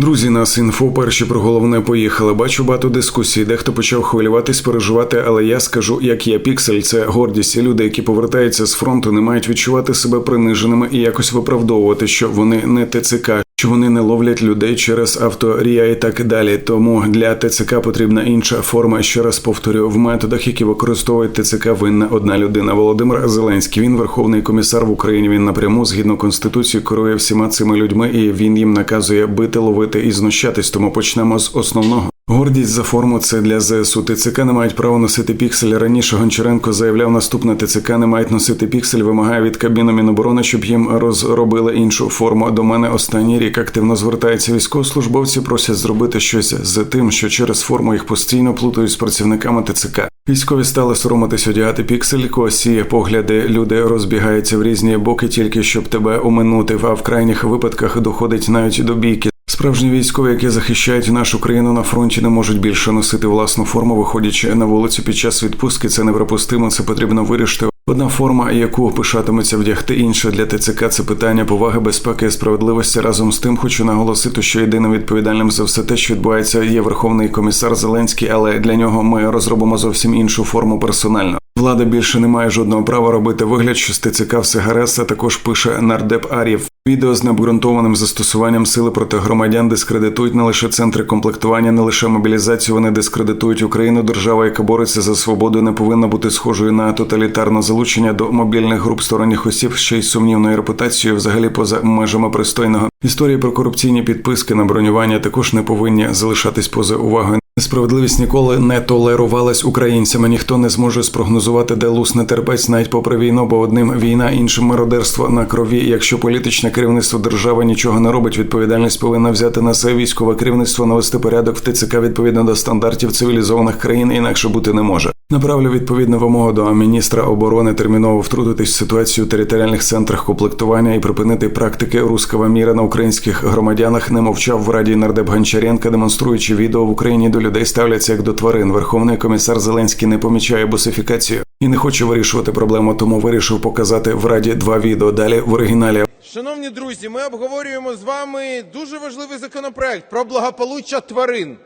Друзі, нас інфо перші про головне поїхали. Бачу багато дискусій. Дехто почав хвилюватись, переживати, але я скажу, як є піксель, це гордість. Люди, які повертаються з фронту, не мають відчувати себе приниженими і якось виправдовувати, що вони не ТЦК, що вони не ловлять людей через авторія і так далі. Тому для ТЦК потрібна інша форма. Ще раз повторю, в методах, які використовують ТЦК, винна одна людина. Володимир Зеленський. Він верховний комісар в Україні. Він напряму згідно конституції керує всіма цими людьми, і він їм наказує бити, ловити і знущатись. Тому почнемо з основного. Гордість за форму це для ЗСУ. ТЦК не мають права носити піксель. Раніше Гончаренко заявляв наступне ТЦК не мають носити піксель. Вимагає від Кабміну Міноборони, щоб їм розробили іншу форму. До мене останній рік активно звертаються військовослужбовці. Просять зробити щось з тим, що через форму їх постійно плутають з працівниками ТЦК. Військові стали соромитись одягати піксель, косі погляди. Люди розбігаються в різні боки, тільки щоб тебе оминути. А в крайніх випадках доходить навіть до бійки. Справжні військові, які захищають нашу країну на фронті, не можуть більше носити власну форму, виходячи на вулицю під час відпустки. Це неприпустимо. Це потрібно вирішити. Одна форма, яку пишатиметься вдягти інша для ТЦК, це питання поваги, безпеки і справедливості. Разом з тим, хочу наголосити, що єдиним відповідальним за все те, що відбувається, є верховний комісар Зеленський, але для нього ми розробимо зовсім іншу форму персонально. Влада більше не має жодного права робити вигляд, що з ТЦК все гаразд, а також пише нардеп Арів. Відео з необґрунтованим застосуванням сили проти громадян дискредитують не лише центри комплектування, не лише мобілізацію. Вони дискредитують Україну. Держава, яка бореться за свободу, не повинна бути схожою на тоталітарне залучення до мобільних груп сторонніх осіб, ще й сумнівною репутацією, взагалі поза межами пристойного. Історії про корупційні підписки на бронювання також не повинні залишатись поза увагою. Справедливість ніколи не толерувалась українцями. Ніхто не зможе спрогнозувати, де лусне терпець навіть попри війну, бо одним війна, іншим мародерство на крові. Якщо політичне керівництво держави нічого не робить, відповідальність повинна взяти на себе військове керівництво, навести порядок в ТЦК відповідно до стандартів цивілізованих країн, інакше бути не може. Направлю відповідну вимогу до міністра оборони терміново втрутитись в ситуацію в територіальних центрах комплектування і припинити практики руского міра на українських громадянах. Не мовчав в раді нардеп Гончаренка, демонструючи відео в Україні до людей ставляться як до тварин. Верховний комісар Зеленський не помічає босифікацію і не хоче вирішувати проблему, тому вирішив показати в раді два відео. Далі в оригіналі. Шановні друзі, ми обговорюємо з вами дуже важливий законопроект про благополуччя тварин.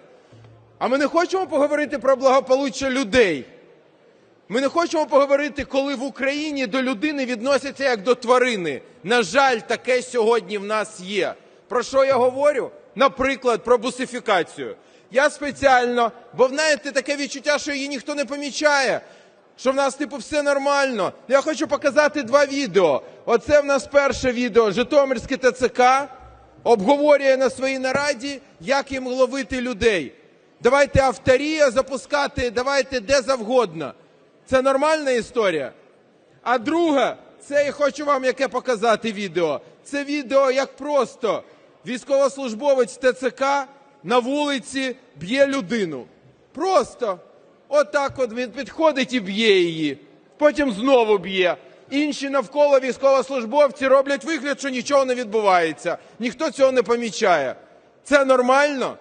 А ми не хочемо поговорити про благополуччя людей. Ми не хочемо поговорити, коли в Україні до людини відносяться як до тварини. На жаль, таке сьогодні в нас є. Про що я говорю? Наприклад, про бусифікацію. Я спеціально, бо знаєте, таке відчуття, що її ніхто не помічає, що в нас типу все нормально. Я хочу показати два відео. Оце в нас перше відео. Житомирське ТЦК обговорює на своїй нараді, як їм ловити людей. Давайте авторія запускати, давайте де завгодно. Це нормальна історія. А друге, це я хочу вам яке показати відео. Це відео, як просто військовослужбовець ТЦК на вулиці б'є людину. Просто отак от він підходить і б'є її. Потім знову б'є. Інші навколо військовослужбовці роблять вигляд, що нічого не відбувається. Ніхто цього не помічає. Це нормально?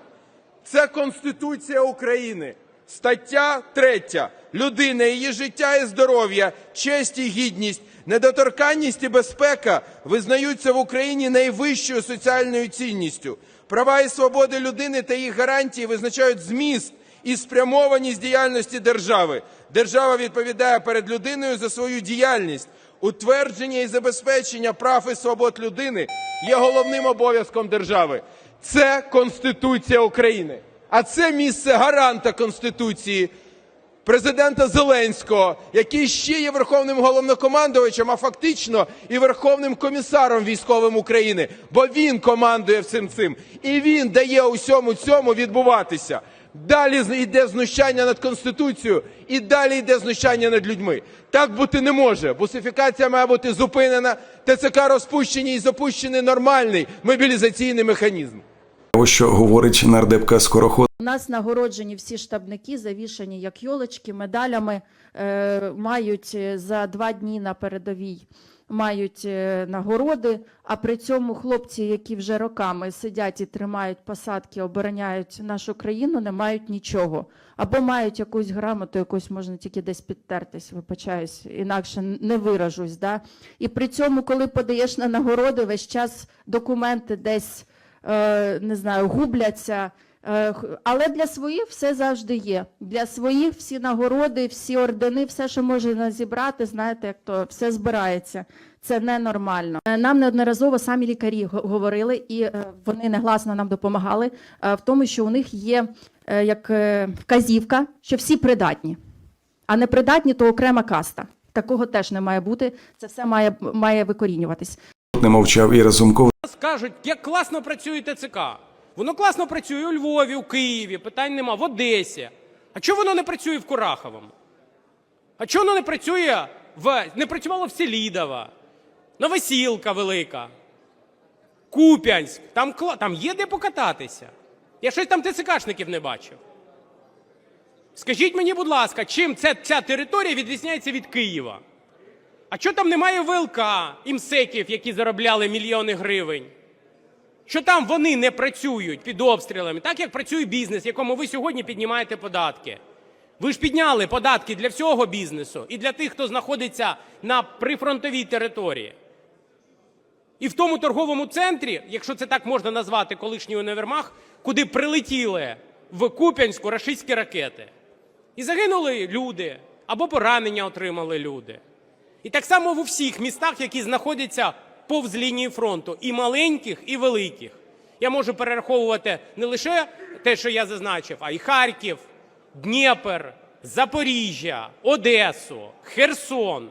Це Конституція України. Стаття 3. Людина, її життя і здоров'я, честь і гідність, недоторканність і безпека визнаються в Україні найвищою соціальною цінністю. Права і свободи людини та їх гарантії визначають зміст і спрямованість діяльності держави. Держава відповідає перед людиною за свою діяльність. Утвердження і забезпечення прав і свобод людини є головним обов'язком держави. Це Конституція України. А це місце гаранта Конституції, президента Зеленського, який ще є верховним головнокомандувачем, а фактично і верховним комісаром військовим України, бо він командує всім цим, і він дає усьому цьому відбуватися. Далі йде знущання над Конституцією, і далі йде знущання над людьми. Так бути не може. Бусифікація має бути зупинена, ТЦК розпущені і запущений нормальний мобілізаційний механізм. Ось що говорить нардепка Скороход. У нас нагороджені всі штабники, завішані як йолочки, медалями, е, мають е, за два дні на передовій мають е, нагороди. А при цьому хлопці, які вже роками сидять і тримають посадки, обороняють нашу країну, не мають нічого. Або мають якусь грамоту, якусь можна тільки десь підтертись, вибачаюсь, інакше не виражусь. Да? І при цьому, коли подаєш на нагороди, весь час документи десь не знаю, губляться. Е, Але для своїх все завжди є. Для своїх всі нагороди, всі ордени, все, що можна зібрати, знаєте, як то все збирається. Це ненормально. Е, Нам неодноразово самі лікарі говорили, і е, вони негласно нам допомагали е, в тому, що у них є е, як е, вказівка, що всі придатні, а не придатні то окрема каста. Такого теж не має бути. Це все має, має викорінюватись. Не мовчав і Разумков. Скажуть, як класно працює ТЦК. Воно класно працює у Львові, у Києві, питань нема, в Одесі. А чого воно не працює в Кураховому? А чого воно не працює в не працювало в Селідово, Новосілка велика, Куп'янськ. Там, там є де покататися. Я щось там ТЦКшників не бачив. Скажіть мені, будь ласка, чим ця, ця територія відрізняється від Києва? А що там немає ВЛК, імсеків, які заробляли мільйони гривень? Що там вони не працюють під обстрілами, так як працює бізнес, якому ви сьогодні піднімаєте податки? Ви ж підняли податки для всього бізнесу і для тих, хто знаходиться на прифронтовій території. І в тому торговому центрі, якщо це так можна назвати, колишній універмаг, куди прилетіли в Куп'янську рашистські ракети. І загинули люди або поранення отримали люди. І так само в усіх містах, які знаходяться повз лінії фронту, і маленьких, і великих. Я можу перераховувати не лише те, що я зазначив, а й Харків, Дніпр, Запоріжжя, Одесу, Херсон.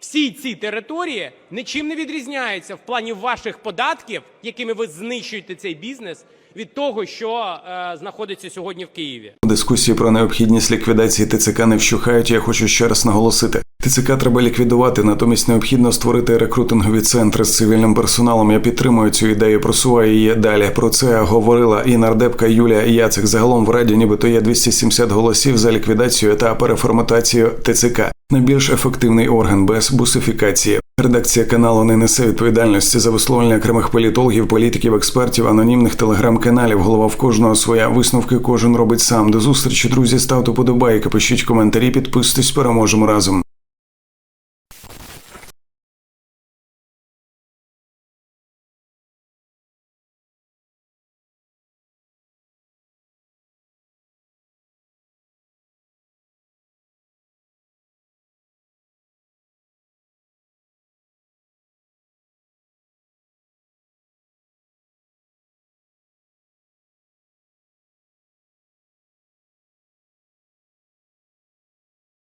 Всі ці території нічим не відрізняються в плані ваших податків, якими ви знищуєте цей бізнес, від того, що е, знаходиться сьогодні в Києві. Дискусії про необхідність ліквідації ТЦК не вщухають. Я хочу ще раз наголосити: ТЦК треба ліквідувати, натомість необхідно створити рекрутингові центри з цивільним персоналом. Я підтримую цю ідею, просуваю її далі. Про це говорила і нардепка Юлія Яцик. Загалом в раді, нібито є 270 голосів за ліквідацію та переформатацію ТЦК. Найбільш ефективний орган без бусифікації. Редакція каналу не несе відповідальності за висловлення окремих політологів, політиків, експертів, анонімних телеграм-каналів. Голова в кожного своя висновки кожен робить сам. До зустрічі, друзі. Ставте подобайки, пишіть коментарі, підписуйтесь, переможемо разом.